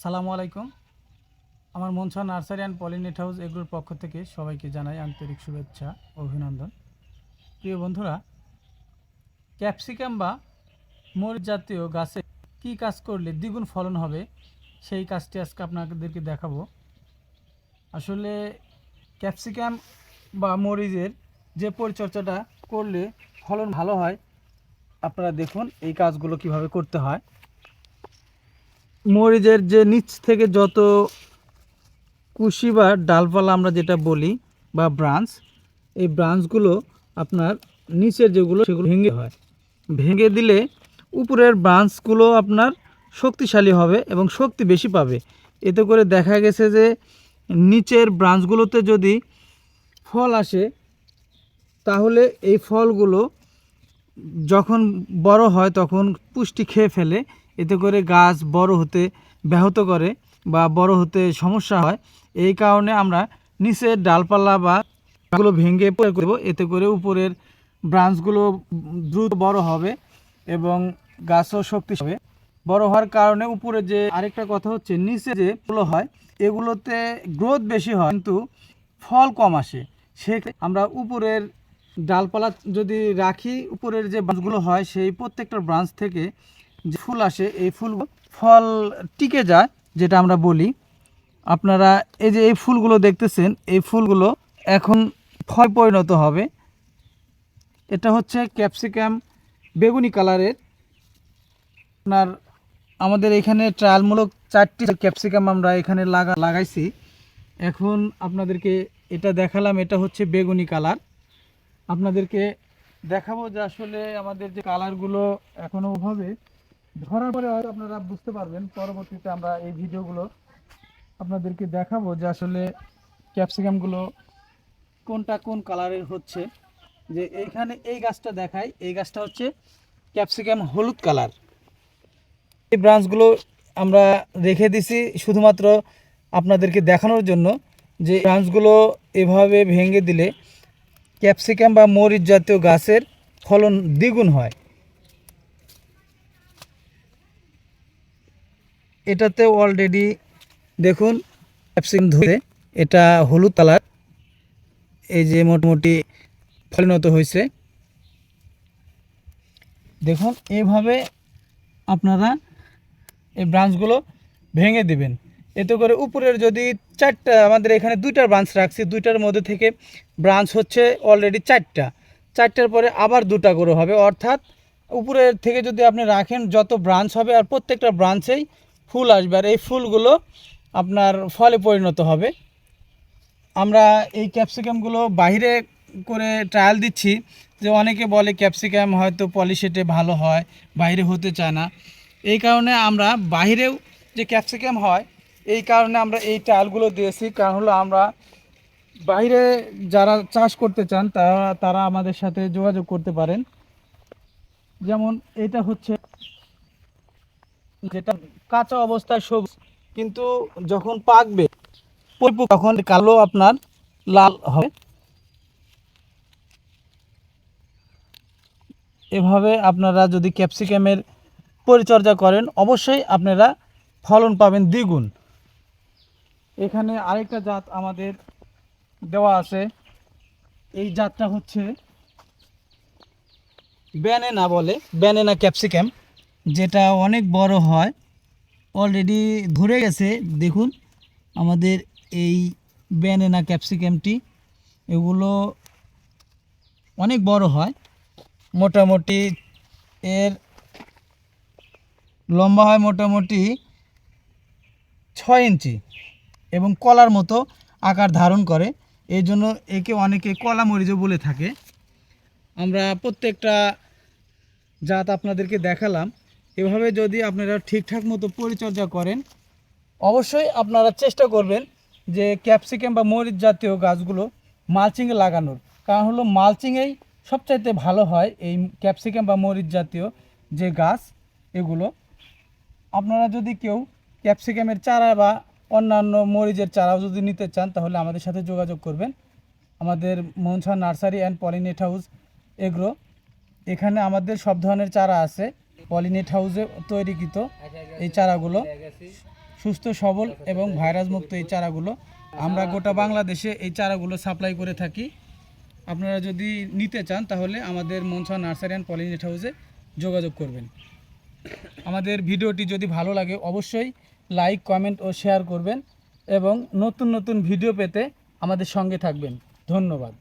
আসসালামু আলাইকুম। আমার Manasa nursery and polynet house এগুলোর পক্ষ থেকে সবাইকে জানাই আন্তরিক শুভেচ্ছা অভিনন্দন। প্রিয় বন্ধুরা, ক্যাপসিকাম বা মরিচ জাতীয় গাছে কী কাজ করলে দ্বিগুণ ফলন হবে সেই কাজটি আজকে আপনাদেরকে দেখাবো। আসলে ক্যাপসিকাম বা মরিচের যে পরিচর্যাটা করলে ফলন ভালো হয়, আপনারা দেখুন এই কাজগুলো কীভাবে করতে হয়। মরিচের যে নিচ থেকে যত কুশি বা ডালপালা আমরা যেটা বলি বা ব্রাঞ্চ, এই ব্রাঞ্চগুলো আপনার নিচের যেগুলো, সেগুলো ভেঙে হয়। ভেঙে দিলে উপরের ব্রাঞ্চগুলো আপনার শক্তিশালী হবে এবং শক্তি বেশি পাবে। এতে করে দেখা গেছে যে নিচের ব্রাঞ্চগুলোতে যদি ফল আসে, তাহলে এই ফলগুলো যখন বড় হয় তখন পুষ্টি খেয়ে ফেলে এতে করে গাছ বড় হতে ব্যাহত করে বা বড় হতে সমস্যা হয়। এই কারণে আমরা নিচের ডালপালা বা গুলো ভেঙে করব। এতে করে উপরের ব্রাঞ্চগুলো দ্রুত বড় হবে এবং গাছও শক্তি হবে। বড় হওয়ার কারণে উপরে যে আরেকটা কথা হচ্ছে, নিচে যে গুলো হয়, এগুলোতে গ্রোথ বেশি হয়, কিন্তু ফল কম আসে। সে আমরা উপরের ডালপালা যদি রাখি, উপরের যে ব্রাঞ্চগুলো হয়, সেই প্রত্যেকটা ব্রাঞ্চ থেকে যে ফুল আসে, এই ফুল ফল টিকে যায়, যেটা আমরা বলি। আপনারা এই যে এই ফুলগুলো দেখতেছেন, এই ফুলগুলো এখন ফল পরিণত হবে। এটা হচ্ছে ক্যাপসিকাম বেগুনি কালারের। আপনার আমাদের এখানে ট্রায়ালমূলক চারটি ক্যাপসিকাম আমরা এখানে লাগা, লাগাইছি। এখন আপনাদেরকে এটা দেখালাম, এটা হচ্ছে বেগুনি কালার। আপনাদেরকে দেখাবো যে আসলে আমাদের যে কালারগুলো এখনও ওভাবে ধরার পরে হয়তো আপনারা বুঝতে পারবেন, পরবর্তীতে আমরা এই ভিডিওগুলো আপনাদেরকে দেখাবো যে আসলে ক্যাপসিকামগুলো কোনটা কোন কালারের হচ্ছে। যে এইখানে এই গাছটা দেখাই, এই গাছটা হচ্ছে ক্যাপসিকাম হলুদ কালার। এই ব্রাঞ্চগুলো আমরা রেখে দিছি শুধুমাত্র আপনাদেরকে দেখানোর জন্য যে ব্রাঞ্চগুলো এভাবে ভেঙে দিলে ক্যাপসিকাম বা মরিচ জাতীয় গাছের ফলন দ্বিগুণ হয়। এটাতে অলরেডি দেখুন ক্যাপসিকাম ধরে এটা হলুদ কালার এই যে মোটামুটি পরিণত হয়েছে। দেখুন এইভাবে আপনারা এই ব্রাঞ্চগুলো ভেঙে দিবেন। এতে করে উপরের যদি চারটা, আমাদের এখানে দুইটার ব্রাঞ্চ রাখছি, দুইটার মধ্যে থেকে ব্রাঞ্চ হচ্ছে অলরেডি চারটা। চারটার পরে আবার দুটা করে হবে, অর্থাৎ উপরের থেকে যদি আপনি রাখেন, যত ব্রাঞ্চ হবে আর প্রত্যেকটা ব্রাঞ্চেই ফুল আসবে আর এই ফুলগুলো আপনার ফলে পরিণত হবে। আমরা এই ক্যাপসিকামগুলো বাইরে করে ট্রায়াল দিচ্ছি যে অনেকে বলে ক্যাপসিকাম হয়তো পলিশেটে ভালো হয়, বাইরে হতে চায় না। এই কারণে আমরা বাইরেও যে ক্যাপসিকাম হয়, এই কারণে আমরা এই ট্রায়ালগুলো দিয়েছি। কারণ হলো আমরা বাইরে যারা চাষ করতে চান, তারা তারা আমাদের সাথে যোগাযোগ করতে পারেন। যেমন এটা হচ্ছে যেটা কাঁচা অবস্থায় সবুজ। কিন্তু যখন পাকবে তখন কালো আপনার লাল হবে। এভাবে আপনারা যদি ক্যাপসিকামের পরিচর্যা করেন, অবশ্যই আপনারা ফলন পাবেন দ্বিগুণ। এখানে আরেকটা জাত আমাদের দেওয়া আছে। এই জাতটা হচ্ছে ব্যানেনা বলে, ব্যানেনা ক্যাপসিকাম। যেটা অনেক বড় হয় অলরেডি ধরে গেছে। দেখুন, আমাদের এই ব্যানেনা ক্যাপসিকামটি এগুলো অনেক বড় হয়। মোটামুটি এর লম্বা হয় মোটামুটি ছয় ইঞ্চি এবং কলার মতো আকার ধারণ করে। এই জন্য একে অনেকে কলা মরিচও বলে থাকে। আমরা প্রত্যেকটা জাত আপনাদেরকে দেখালাম। এভাবে যদি আপনারা ঠিকঠাক মতো পরিচর্যা করেন, অবশ্যই আপনারা চেষ্টা করবেন যে ক্যাপসিকাম বা মরিচ জাতীয় গাছগুলো মালচিংয়ে লাগানোর। কারণ হলো মালচিংয়েই সবচাইতে ভালো হয় এই ক্যাপসিকাম বা মরিচ জাতীয় যে গাছ, এগুলো। আপনারা যদি কেউ ক্যাপসিকামের চারা বা অন্যান্য মরিচের চারাও যদি নিতে চান, তাহলে আমাদের সাথে যোগাযোগ করবেন। আমাদের Manasa nursery and polynet house agro. এখানে আমাদের সব ধরনের চারা আছে। পলিনেট হাউসে তৈরিকৃত এই চারাগুলো। সুস্থ সবল এবং ভাইরাস মুক্ত এই চারাগুলো। আমরা গোটা বাংলাদেশে এই চারাগুলো সাপ্লাই করে থাকি। আপনারা যদি নিতে চান তাহলে আমাদের মনসা নার্সারি অ্যান্ড পলিনেট হাউসে যোগাযোগ করবেন। আমাদের ভিডিওটি যদি ভালো লাগে অবশ্যই লাইক কমেন্ট ও শেয়ার করবেন এবং নতুন নতুন ভিডিও পেতে আমাদের সঙ্গে থাকবেন। ধন্যবাদ।